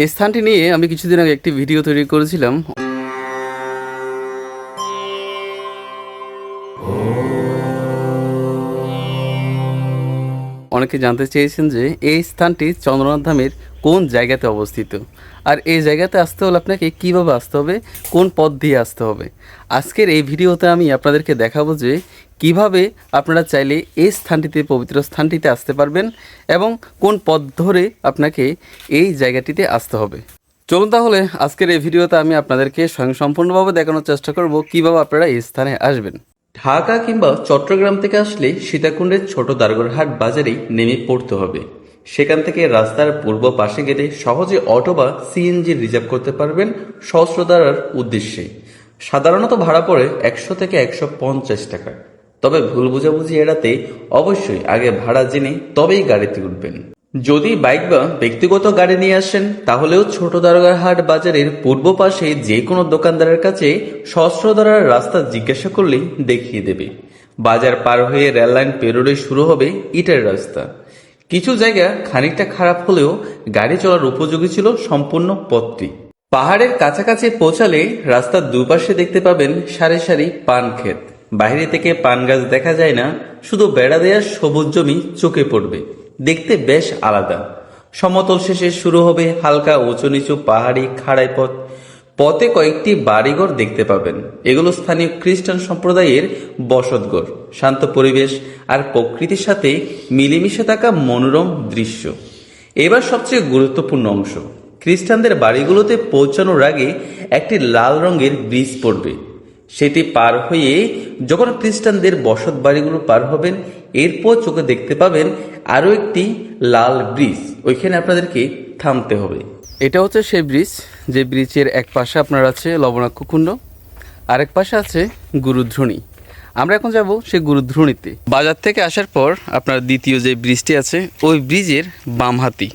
এই স্থানটি নিয়ে আমি কিছুদিন আগে একটি ভিডিও তৈরি করেছিলাম। অনেকে জানতে চেয়েছেন যে এই স্থানটি চন্দ্রনাথ ধামের কোন জায়গাতে অবস্থিত? আর এই জায়গাতে আসতে হলে আপনাকে কীভাবে আসতে হবে? কোন পথ দিয়ে আসতে হবে? আজকের এই ভিডিওতে আমি আপনাদেরকে দেখাবো যে কীভাবে আপনারা চাইলে এই স্থানটিতে, পবিত্র স্থানটিতে আসতে পারবেন এবং কোন পথ ধরে আপনাকে এই জায়গাটিতে আসতে হবে। চলুন তাহলে আজকের এই ভিডিওতে আমি আপনাদেরকে স্বয়ংসম্পূর্ণভাবে দেখানোর চেষ্টা করব কীভাবে আপনারা এই স্থানে আসবেন। ঢাকা কিংবা চট্টগ্রাম থেকে আসলে সীতাকুণ্ডের ছোট দারগরহাট বাজারেই নেমে পড়তে হবে। সেখান থেকে রাস্তার পূর্ব পাশে গেলে সহজে অটো বা সিএনজি রিজার্ভ করতে পারবেন সহস্রধারার উদ্দেশ্যে। সাধারণত ভাড়া পড়ে একশো থেকে একশো পঞ্চাশ টাকা। তবে ভুল বোঝাবুঝি এড়াতে অবশ্যই আগে ভাড়া জেনে তবেই গাড়িতে উঠবেন। যদি বাইক বা ব্যক্তিগত গাড়ি নিয়ে আসেন, তাহলেও ছোট হাট বাজারের পূর্ব পাশে যে কোনো দোকানদারের কাছে সহস্রধারার রাস্তা জিজ্ঞাসা করলেই দেখিয়ে দেবে। বাজার পার হয়ে রেললাইন পেরোলে শুরু হবে ইটের রাস্তা। কিছু জায়গা খানিকটা খারাপ হলেও গাড়ি চলার উপযোগী ছিল সম্পূর্ণ পথটি। পাহাড়ের কাছাকাছি পৌঁছালে রাস্তার দুপাশে দেখতে পাবেন সারি সারি পান ক্ষেত। বাইরে থেকে পান গাছ দেখা যায় না, শুধু বেড়া দেওয়ার সবুজ জমি চোখে পড়বে। দেখতে বেশ আলাদা। সমতল শেষে শুরু হবে হালকা উঁচু নিচু পাহাড়ি খাড়াই পথ। পথে কয়েকটি বাড়িঘর দেখতে পাবেন। এগুলো স্থানীয় খ্রিস্টান সম্প্রদায়ের বসতঘর। শান্ত পরিবেশ আর প্রকৃতির সাথে মিলেমিশে থাকা মনোরম দৃশ্য। এবার সবচেয়ে গুরুত্বপূর্ণ অংশ। খ্রিস্টানদের বাড়িগুলোতে পৌঁছানোর আগে একটি লাল রঙের ব্রিজ পড়বে। সেটি পার হয়ে যখন খ্রিস্টানদের বসত বাড়িগুলো পার হবেন এরপর চোখে দেখতে পাবেন আরও একটি লাল ব্রিজ। ওইখানে আপনাদেরকে থামতে হবে। এটা হচ্ছে সেই ব্রিজ, যে ব্রিজের এক পাশে আপনার আছে লবণাক্ষ কুণ্ড, আরেক পাশে আছে গুরুধ্রণী আমরা এখন যাব সেই গুরুধ্রণীতে বাজার থেকে আসার পর আপনার দ্বিতীয় যে ব্রিজটি আছে, ওই ব্রিজের বাম হাতি।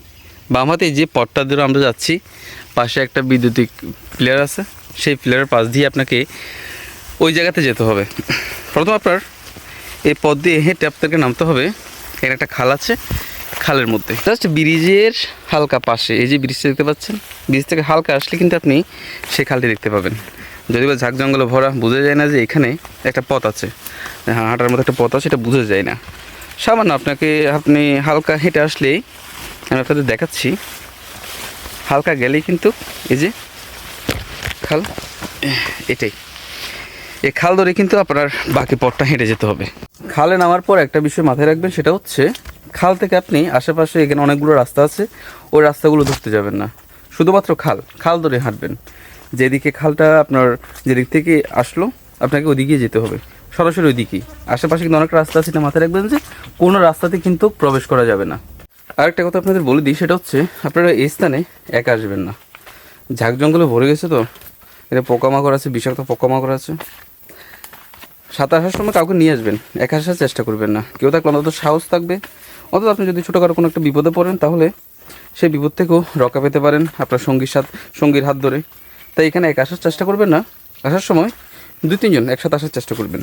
বাম হাতে যে পথটা ধরে আমরা যাচ্ছি, পাশে একটা বৈদ্যুতিক প্লেয়ার আছে, সেই প্লেয়ারের পাশ দিয়ে আপনাকে ওই জায়গাতে যেতে হবে। প্রথম আপনার এই পথ দিয়ে হেঁটে আপনাকে নামতে হবে। এখানে একটা খাল আছে, খালের মধ্যে। জাস্ট ব্রিজের হালকা পাশে, এই যে ব্রিজটা দেখতে পাচ্ছেন? ব্রিজ থেকে হালকা আসলে কিন্তু আপনি সেই খালটি দেখতে পাবেন। যদি বা ঝাঁক জঙ্গলে ভরা, বোঝা যায় না যে এখানে একটা পথ আছে। হ্যাঁ হাঁটার মতো একটা পথ আছে, এটা বোঝা যায় না। সামান্য আপনাকে, আপনি হালকা হেঁটে আসলেই আমি আপনাদের দেখাচ্ছি। হালকা গেলেই কিন্তু এই যে খাল, এটাই। এই খাল ধরে কিন্তু আপনার বাকি পথটা হেঁটে যেতে হবে। খালে নামার পর একটা বিষয় মাথায় রাখবেন, সেটা হচ্ছে খাল থেকে আপনি আশেপাশে এখানে অনেকগুলো রাস্তা আছে, ওই রাস্তাগুলো ধরতে যাবেন না। শুধুমাত্র খাল খাল ধরে হাঁটবেন। যেদিকে খালটা আপনার যেদিক থেকে আসলো, আপনাকে ওদিকে যেতে হবে। সরাসরি ওইদিকেই। আশেপাশে কিন্তু অনেক রাস্তা আছে, এটা মাথায় রাখবেন যে কোনো রাস্তাতে কিন্তু প্রবেশ করা যাবে না। আরেকটা কথা আপনাদের বলে দিই, সেটা হচ্ছে আপনারা এই স্থানে একা আসবেন না। ঝাঁক জঙ্গলে ভরে গেছে তো? এটা পোকামাকড় আছে, বিষাক্ত পোকামাকড় আছে। সাঁতার আসার সময় কাউকে নিয়ে আসবেন, একা আসার চেষ্টা করবেন না। কেউ থাকলে অন্তত সাহস থাকবে। অন্তত আপনি যদি ছোটোখাটো কোনো একটা বিপদে পড়েন, তাহলে সেই বিপদ থেকেও রক্ষা পেতে পারেন আপনার সঙ্গীর সাথ, সঙ্গীর হাত ধরে। তাই এখানে একা আসার চেষ্টা করবেন না। আসার সময় দুই, তিনজন একসাথে আসার চেষ্টা করবেন।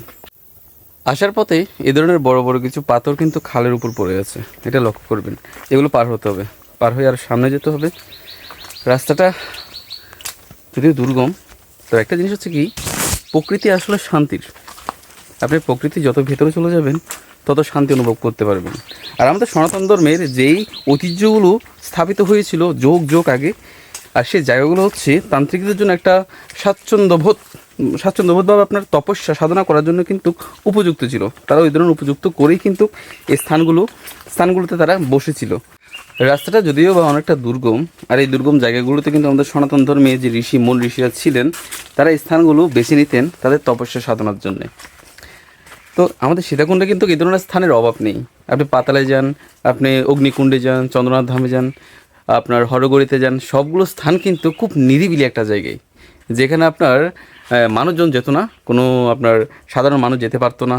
আসার পথে এ ধরনের বড় বড় কিছু পাথর কিন্তু খালের উপর পড়ে আছে। এটা লক্ষ্য করবেন। এগুলো পার হতে হবে। পার হয়ে আর সামনে যেতে হবে। রাস্তাটা যদিও দুর্গম, তো একটা জিনিস হচ্ছে কি, প্রকৃতি আসলে শান্তির। আপনি প্রকৃতি যত ভেতরে চলে যাবেন, তত শান্তি অনুভব করতে পারবেন। আর আমাদের সনাতন ধর্মের যেই ঐতিহ্যগুলো স্থাপিত হয়েছিল যোগ যোগ আগে, আর সেই জায়গাগুলো হচ্ছে তান্ত্রিকদের জন্য একটা স্বাচ্ছন্দ্যবোধ, স্বাচ্ছন্দ্যবোধভাবে আপনার তপস্যা সাধনা করার জন্য কিন্তু উপযুক্ত ছিল। তারা ওই ধরনের উপযুক্ত করেই কিন্তু এই স্থানগুলো, স্থানগুলোতে তারা বসেছিল। রাস্তাটা যদিও বা অনেকটা দুর্গম, আর এই দুর্গম জায়গাগুলোতে কিন্তু আমাদের সনাতন ধর্মে যে ঋষি, মূল ঋষিরা ছিলেন, তারা স্থানগুলো বেছে নিতেন তাদের তপস্যা সাধনার জন্যে। তো আমাদের সীতাকুণ্ডে কিন্তু এই ধরনের স্থানের অভাব নেই। আপনি পাতালে যান, আপনি অগ্নিকুণ্ডে যান, চন্দ্রনাথ ধামে যান, আপনার হরগড়িতে যান, সবগুলো স্থান কিন্তু খুব নিরিবিলি একটা জায়গায়। যেখানে আপনার মানুষজন যেত না কোনো আপনার সাধারণ মানুষ যেতে পারতো না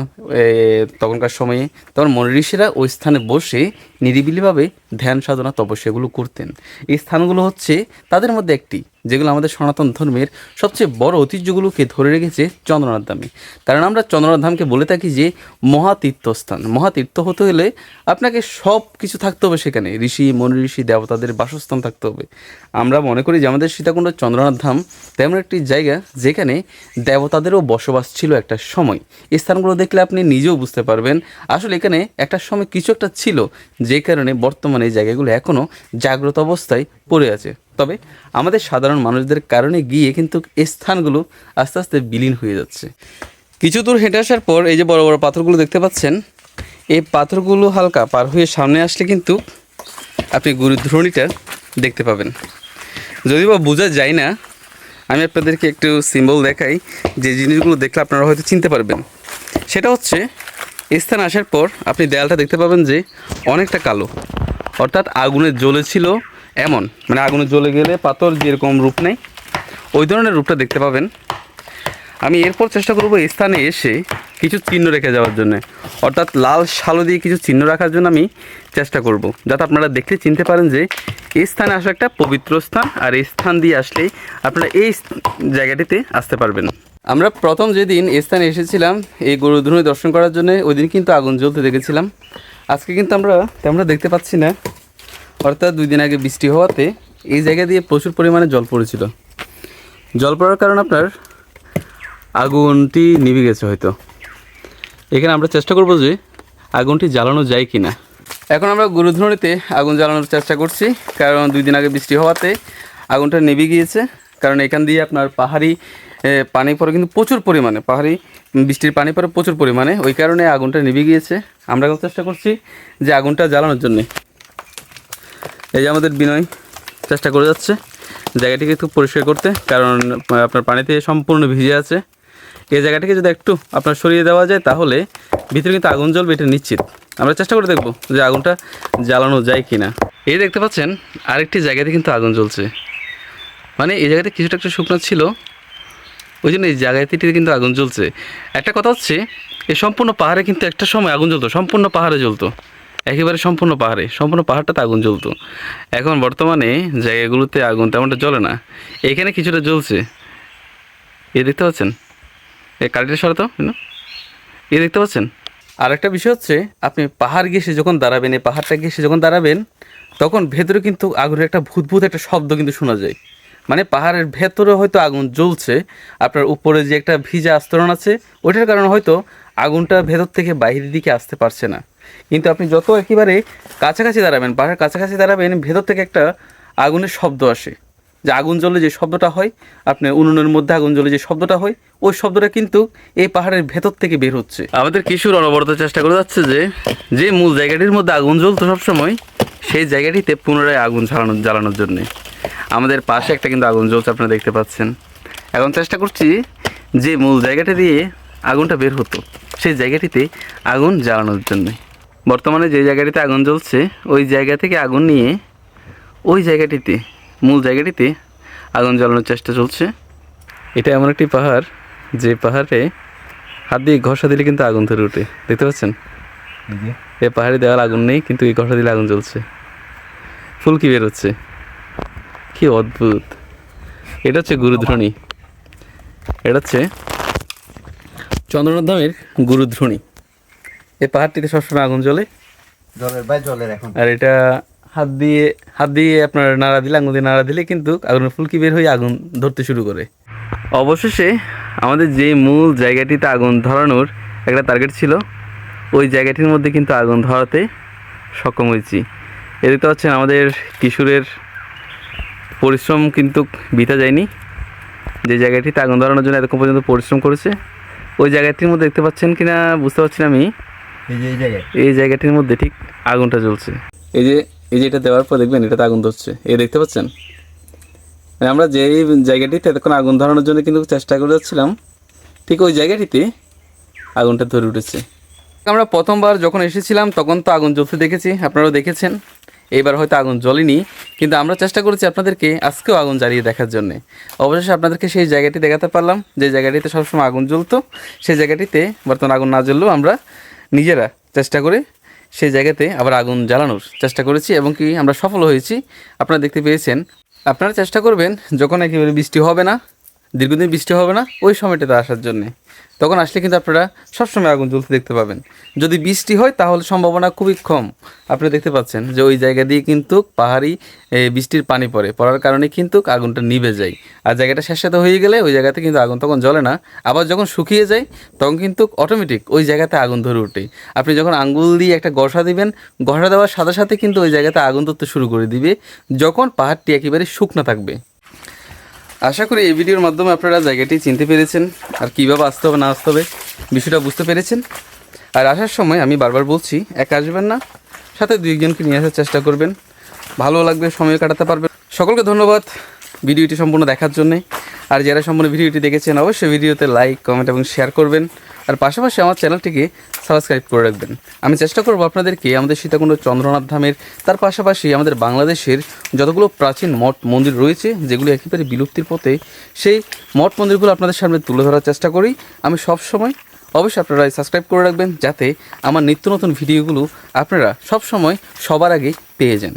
তখনকার সময়ে। তখন মনি ঋষিরা ওই স্থানে বসে নিরিবিলিভাবে ধ্যান সাধনা, তপস্যাগুলো করতেন। এই স্থানগুলো হচ্ছে তাদের মধ্যে একটি, যেগুলো আমাদের সনাতন ধর্মের সবচেয়ে বড় ঐতিহ্যগুলোকে ধরে রেখেছে চন্দ্রনাথ ধামে। কারণ আমরা চন্দ্রনাথ ধামকে বলে থাকি যে মহাতীর্থস্থান। মহাতীর্থ হতে হলে আপনাকে সব কিছু থাকতে হবে সেখানে। ঋষি, মনি ঋষি, দেবতাদের বাসস্থান থাকতে হবে। আমরা মনে করি যে আমাদের সীতাকুণ্ড চন্দ্রনাথ ধাম তেমন একটি জায়গা যেখানে দেবতাদেরও বসবাস ছিল একটা সময়। এই স্থানগুলো দেখলে আপনি নিজেও বুঝতে পারবেন, আসলে এখানে একটা সময় কিছু একটা ছিল, যে কারণে বর্তমানে এই জায়গাগুলো এখনও জাগ্রত অবস্থায় পড়ে আছে। তবে আমাদের সাধারণ মানুষদের কারণে গিয়ে কিন্তু এই স্থানগুলো আস্তে আস্তে বিলীন হয়ে যাচ্ছে। কিছু দূর হেঁটে আসার পর এই যে বড় বড় পাথরগুলো দেখতে পাচ্ছেন, এই পাথরগুলো হালকা পার হয়ে সামনে আসলে কিন্তু আপনি গুরুধ্রণীটা দেখতে পাবেন। যদি বা বোঝা যায় না আমি আপনাদেরকে একটু সিম্বল দেখাই, যে জিনিসগুলো দেখলে আপনারা হয়তো চিনতে পারবেন। সেটা হচ্ছে, স্থান আসার পর আপনি দেয়ালটা দেখতে পাবেন যে অনেকটা কালো। অর্থাৎ আগুনে জ্বলেছিল এমন মানে আগুনে জ্বলে গেলে পাথর যেরকম রূপ নেই ওই ধরনের রূপটা দেখতে পাবেন। আমি এরপর চেষ্টা করব স্থানে এসে কিছু চিহ্ন রেখে যাওয়ার জন্য। অর্থাৎ লাল শালো দিয়ে কিছু চিহ্ন রাখার জন্য আমি চেষ্টা করব, যাতে আপনারা দেখলে চিনতে পারেন যে এই স্থানে আসা একটা পবিত্র স্থান আর এই স্থান দিয়ে আসলেই আপনারা এই জায়গাটিতে আসতে পারবেন। আমরা প্রথম যেদিন এই স্থানে এসেছিলাম, এই গরুধনুই দর্শন করার জন্য, ওই দিন কিন্তু আগুন জ্বলতে দেখেছিলাম। আজকে কিন্তু আমরা তেমন দেখতে পাচ্ছি না। অর্থাৎ দুই দিন আগে বৃষ্টি হওয়াতে এই জায়গা দিয়ে প্রচুর পরিমাণে জল পড়েছিল। জল পড়ার কারণে আপনার আগুনটি নিভে গেছে হয়তো। এখানে আমরা চেষ্টা করব যে আগুনটি জ্বালানো যায় কি না এখন আমরা গুরুধনুড়িতে আগুন জ্বালানোর চেষ্টা করছি, কারণ দুই দিন আগে বৃষ্টি হওয়াতে আগুনটা নেভে গিয়েছে, কারণ এখান দিয়ে আপনার পাহাড়ি পানি পড়ে কিন্তু প্রচুর পরিমাণে, পাহাড়ি বৃষ্টির পানি পরে প্রচুর পরিমাণে, ওই কারণে আগুনটা নিভে গিয়েছে। আমরা এখন চেষ্টা করছি যে আগুনটা জ্বালানোর জন্যে। এই যে আমাদের বিনয় চেষ্টা করে যাচ্ছে জায়গাটিকে একটু পরিষ্কার করতে, কারণ আপনার পানিতে সম্পূর্ণ ভিজে আছে। এই জায়গাটিকে যদি একটু আপনার সরিয়ে দেওয়া যায়, তাহলে ভিতরে কিন্তু আগুন জ্বলবে, এটা নিশ্চিত। আমরা চেষ্টা করে দেখব যে আগুনটা জ্বালানো যায় কি না এই দেখতে পাচ্ছেন, আরেকটি জায়গাতে কিন্তু আগুন জ্বলছে। মানে এই জায়গাতে কিছুটা একটু শুকনো ছিল ওই জন্য এই জায়গাটিতে কিন্তু আগুন জ্বলছে। একটা কথা হচ্ছে, এই সম্পূর্ণ পাহাড়ে কিন্তু একটা সময় আগুন জ্বলতো, সম্পূর্ণ পাহাড়ে জ্বলতো। একেবারে সম্পূর্ণ পাহাড়ে, সম্পূর্ণ পাহাড়টাতে আগুন জ্বলতো। এখন বর্তমানে জায়গাগুলোতে আগুন তেমনটা জ্বলে না। এখানে কিছুটা জ্বলছে। এ দেখতে পাচ্ছেন এ কালিটা সরাতো এ দেখতে পাচ্ছেন? আর একটা বিষয় হচ্ছে, আপনি পাহাড় ঘেসে যখন দাঁড়াবেন, এই পাহাড়টা ঘেসে যখন দাঁড়াবেন, তখন ভেতরে কিন্তু আগুনের একটা ভূত ভূত একটা শব্দ কিন্তু শোনা যায়। মানে পাহাড়ের ভেতরে হয়তো আগুন জ্বলছে, আপনার উপরে যে একটা ভিজা আস্তরণ আছে, ওইটার কারণে হয়তো আগুনটা ভেতর থেকে বাইরের দিকে আসতে পারছে না। কিন্তু আপনি যত একেবারে কাছাকাছি দাঁড়াবেন, পাহাড়ের কাছাকাছি দাঁড়াবেন, ভেতর থেকে একটা আগুনের শব্দ আসে। যে আগুন জ্বলে যে শব্দটা হয়, আপনি উনুনের মধ্যে আগুন জ্বলে যে শব্দটা হয়, ওই শব্দটা কিন্তু এই পাহাড়ের ভেতর থেকে বের হচ্ছে। আমাদের কিশোর অনবরত চেষ্টা করে যাচ্ছে যে যে মূল জায়গাটির মধ্যে আগুন জ্বলতো সবসময়, সেই জায়গাটিতে পুনরায় আগুন জ্বালানো জ্বালানোর জন্যে। আমাদের পাশে একটা কিন্তু আগুন জ্বলছে, আপনারা দেখতে পাচ্ছেন। এখন চেষ্টা করছি যে মূল জায়গাটা দিয়ে আগুনটা বের হতো, সেই জায়গাটিতে আগুন জ্বালানোর জন্য। বর্তমানে যে জায়গাটিতে আগুন জ্বলছে, ওই জায়গা থেকে আগুন নিয়ে ওই জায়গাটিতে মূল জায়গাটিতে আগুন জ্বালানোর চেষ্টা চলছে। এটা এমন একটি পাহাড় যে পাহাড়ে হাত দিয়ে ঘষা দিলে কিন্তু আগুন ধরে ওঠে। দেখতে পাচ্ছেন? এ পাহাড়ে দেওয়ার আগুন নেই কিন্তু এই ঘষা দিলে আগুন জ্বলছে। ফুলকি বেরোচ্ছে। কি অদ্ভুত। এটা হচ্ছে গুরুধ্রণী এটা হচ্ছে চন্দ্রনাথ ধামের গুরুধ্রণী এই পাহাড়টিতে সবসময় আগুন জ্বলে? জলের বাই জলের এখন। আর এটা হাত দিয়ে হাত দিয়ে আপনার নাড়া দিলে আঙুল দিয়ে নাড়া দিলে কিন্তু আগুনের ফুলকি বের হয়ে আগুন ধরতে শুরু করে। অবশেষে আমাদের যে মূল জায়গাটিতে আগুন ধরানোর একটা টার্গেট ছিল ওই জায়গাটির মধ্যে কিন্তু আগুন ধরাতে সক্ষম হয়েছি। এ দেখতে পাচ্ছেন আমাদের কিশোরের পরিশ্রম কিন্তু বিতা যায়নি। যে জায়গাটিতে আগুন ধরানোর জন্য এতক্ষণ পর্যন্ত পরিশ্রম করেছে ওই জায়গাটির মধ্যে দেখতে পাচ্ছেন কিনা বুঝতে পারছি না আমি এই জায়গাটির মধ্যে ঠিক আগুনটা জ্বলছে। এই যে এই যে এটা দেওয়ার পর দেখবেন এটাতে আগুন ধরছে। এই দেখতে পাচ্ছেন? মানে আমরা যেই জায়গাটিতে এতক্ষণ আগুন ধরানোর জন্য কিন্তু চেষ্টা করে যাচ্ছিলাম, ঠিক ওই জায়গাটিতে আগুনটা ধরে উঠেছে। আমরা প্রথমবার যখন এসেছিলাম, তখন তো আগুন জ্বলতে দেখেছি, আপনারাও দেখেছেন। এইবার হয়তো আগুন জ্বলেনি, কিন্তু আমরা চেষ্টা করেছি আপনাদেরকে আজকেও আগুন জ্বালিয়ে দেখার জন্যে। অবশেষে আপনাদেরকে সেই জায়গাটি দেখাতে পারলাম, যে জায়গাটিতে সবসময় আগুন জ্বলতো, সেই জায়গাটিতে বর্তমানে আগুন না জ্বললেও আমরা নিজেরা চেষ্টা করে সেই জায়গাতে আবার আগুন জ্বালানোর চেষ্টা করেছি এবং কি আমরা সফল হয়েছি। আপনারা দেখতে পেয়েছেন। আপনারা চেষ্টা করবেন, যখন একেবারে বৃষ্টি হবে না, দীর্ঘদিন বৃষ্টি হবে না, ওই সময়টাতে আসার জন্যে। তখন আসলে কিন্তু আপনারা সবসময় আগুন জ্বলতে দেখতে পাবেন। যদি বৃষ্টি হয়, তাহলে সম্ভাবনা খুবই কম। আপনি দেখতে পাচ্ছেন যে ওই জায়গা দিয়ে কিন্তু পাহাড়ি বৃষ্টির পানি পড়ে। পড়ার কারণে কিন্তু আগুনটা নিভে যায়। আর জায়গাটা শেষাতে হয়ে গেলে ওই জায়গাতে কিন্তু আগুন তখন জ্বলে না। আবার যখন শুকিয়ে যায়, তখন কিন্তু অটোমেটিক ওই জায়গাতে আগুন ধরে ওঠে। আপনি যখন আঙ্গুল দিয়ে একটা গসা দিবেন, গসা দেওয়ার সাথে সাথে কিন্তু ওই জায়গাতে আগুন ধরতে শুরু করে দিবে। যখন পাহাড়টি একেবারে শুকনো থাকবে। আশা করি এই ভিডিওর মাধ্যমে আপনারা জায়গাটি চিনতে পেরেছেন আর কীভাবে আসতে হবে, না আসতে হবে, বিষয়টা বুঝতে পেরেছেন। আর আসার সময় আমি বারবার বলছি, একা আসবেন না, সাথে দুই একজনকে নিয়ে আসার চেষ্টা করবেন। ভালো লাগবে, সময় কাটাতে পারবেন। সকলকে ধন্যবাদ ভিডিওটি সম্পূর্ণ দেখার জন্যে। আর যারা সম্পূর্ণ ভিডিওটি দেখেছেন, অবশ্যই ভিডিওতে লাইক কমেন্ট এবং শেয়ার করবেন। আর পাশাপাশি আমার চ্যানেলটিকে সাবস্ক্রাইব করে রাখবেন। আমি চেষ্টা করব আপনাদেরকে আমাদের সীতাকুণ্ড চন্দ্রনাথ ধামের, তার পাশাপাশি আমাদের বাংলাদেশের যতগুলো প্রাচীন মঠ মন্দির রয়েছে, যেগুলো একেবারে বিলুপ্তির পথে, সেই মঠ মন্দিরগুলো আপনাদের সামনে তুলে ধরার চেষ্টা করি। আমি সব সময় অবশ্যই আপনারা সাবস্ক্রাইব করে রাখবেন, যাতে আমার নিত্য নতুন ভিডিওগুলো আপনারা সব সময় সবার আগে পেয়ে যান।